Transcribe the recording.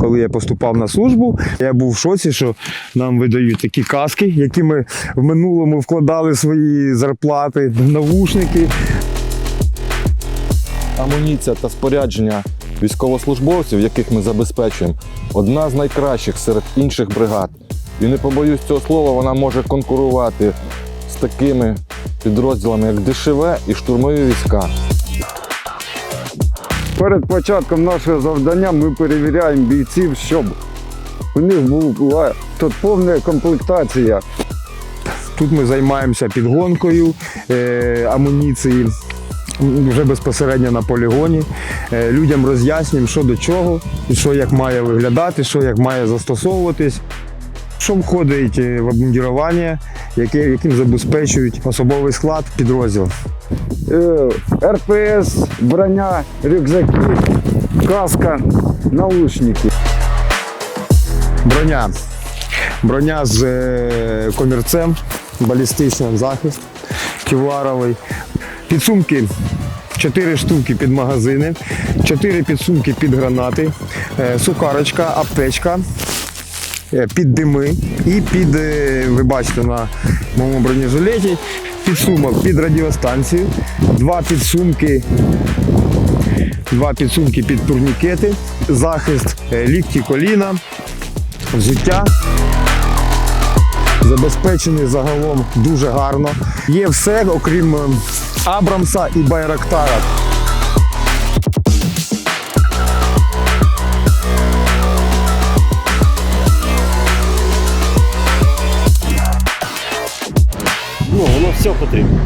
Коли я поступав на службу, я був в шоці, що нам видають такі каски, які ми в минулому вкладали свої зарплати, навушники. Амуніція та спорядження військовослужбовців, яких ми забезпечуємо, одна з найкращих серед інших бригад. І не побоюсь цього слова, вона може конкурувати з такими підрозділами, як ДШВ і штурмові війська. Перед початком нашого завдання ми перевіряємо бійців, щоб у них була тут повна комплектація. Тут ми займаємося підгонкою е, амуніції. Вже безпосередньо на полігоні. Е, Людям роз'яснюємо, що до чого, що як має виглядати, що як має застосовуватись, що входить е, в обмундірування, яким забезпечують особовий склад підрозділу. Е, РПС, броня, рюкзаки, каска, наушники. Броня. Броня з е, комірцем, балістичний захист, кевларовий. Підсумки 4 штуки під магазини, 4 підсумки під гранати, е, сукарочка, аптечка, під дими і під, е, ви бачите на моєму бронежилеті, підсумок під радіостанцію, два підсумки Два підсумки під турнікети, захист е, лікті коліна, взуття. Забезпечений загалом дуже гарно. Є все, окрім е, Абрамса і Байрактара. Все потрібно.